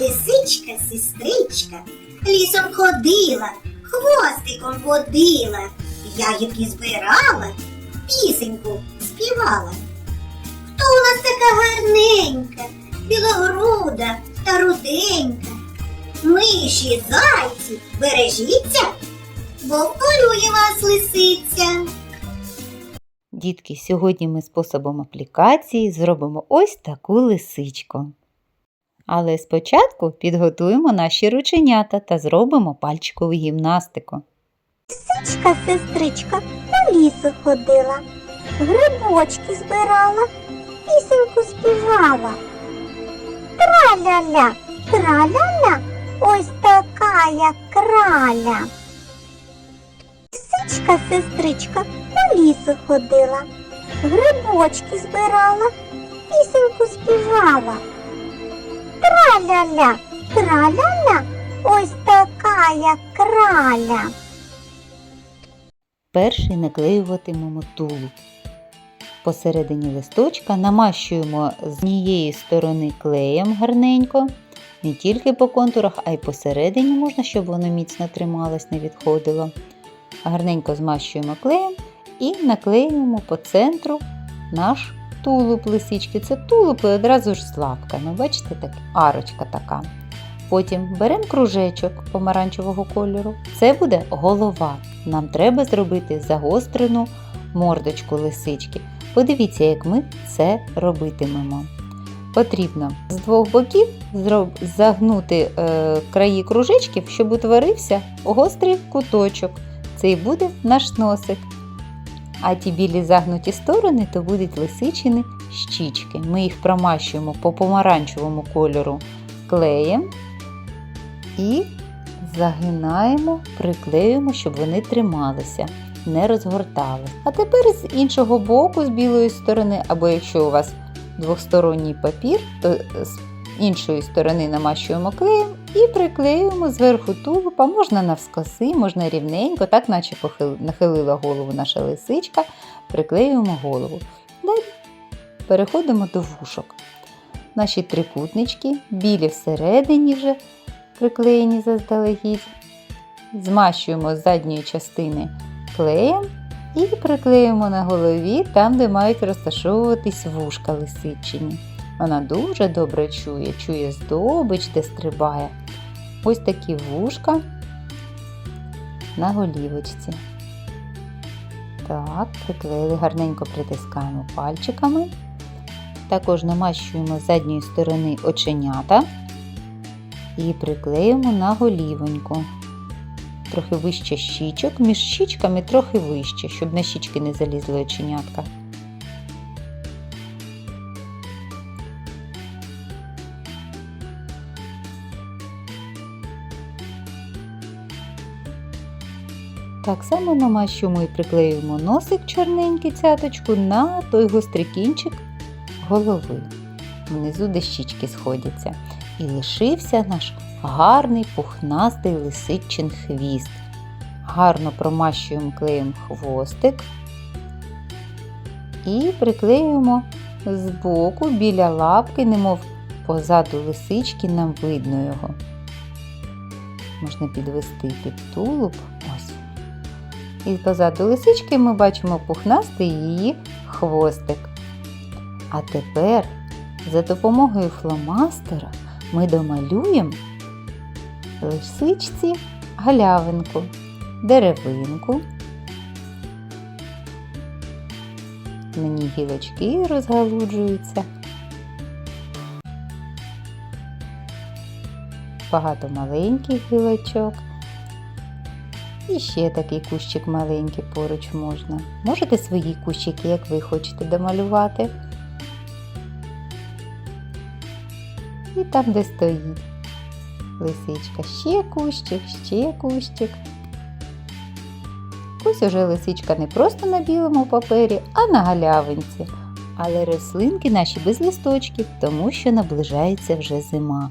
Лисичка, сестричка, лісом ходила, хвостиком водила, ягідки збирала, пісеньку співала. Хто у нас така гарненька, білогруда та руденька? Миші, зайці, бережіться, бо вполює вас лисиця. Дітки, сьогодні ми способом аплікації зробимо ось таку лисичку. Але спочатку підготуємо наші рученята та зробимо пальчикову гімнастику. Сичка, сестричка, по лісу ходила, грибочки збирала, пісеньку співала. Траля-ля, траля-ля, ось така краля. Сичка, сестричка, по лісу ходила, грибочки збирала, пісеньку співала. Траля-ля, траля-ля, ось така краля. Перший наклеюватимемо тулуб. Посередині листочка намащуємо з однієї сторони клеєм гарненько. Не тільки по контурах, а й посередині можна, щоб воно міцно трималось, не відходило. Гарненько змащуємо клеєм і наклеюємо по центру наш тулуб лисички. Це тулуб і одразу ж з лапками. Бачите, так? арочка така. Потім беремо кружечок помаранчевого кольору. Це буде голова. Нам треба зробити загострену мордочку лисички. Подивіться, як ми це робитимемо. Потрібно з двох боків загнути е, краї кружечків, щоб утворився гострий куточок. Це і буде наш носик. А ті білі загнуті сторони то будуть лисичини щічки. Ми їх промащуємо по помаранчевому кольору клеєм і загинаємо, приклеюємо, щоб вони трималися, не розгортали. А тепер з іншого боку, з білої сторони, або якщо у вас двосторонній папір, то іншої сторони намащуємо клеєм і приклеюємо зверху тулупа, можна навскоси, можна рівненько, так наче нахилила голову наша лисичка, приклеюємо голову. Далі переходимо до вушок. Наші трикутнички, білі всередині вже приклеєні заздалегідь. Змащуємо з задньої частини клеєм і приклеїмо на голові там, де мають розташовуватись вушка лисичині. Вона дуже добре чує, чує здобич, де стрибає. Ось такі вушка на голівочці. Так, приклеїли, гарненько притискаємо пальчиками. Також намащуємо з задньої сторони оченята і приклеїмо на голівоньку. Трохи вище щічок, між щічками трохи вище, щоб на щічки не залізли оченятка. Так само намащуємо і приклеюємо носик чорненький цяточку на той гострий кінчик голови. Внизу де щічки сходяться. І лишився наш гарний пухнастий лисичин хвіст. Гарно промащуємо клеєм хвостик і приклеюємо збоку біля лапки, немов позаду лисички, нам видно його. Можна підвести під тулуб. І позаду лисички ми бачимо пухнастий її хвостик. А тепер за допомогою фломастера ми домалюємо лисичці галявинку, деревинку. Ній гілочки розгалуджуються. Багато маленьких гілочок. І ще такий кущик маленький поруч можна. Можете свої кущики, як ви хочете, домалювати. І там, де стоїть лисичка, ще кущик, ще кущик. Ось уже лисичка не просто на білому папері, а на галявинці. Але рослинки наші без листочків, тому що наближається вже зима.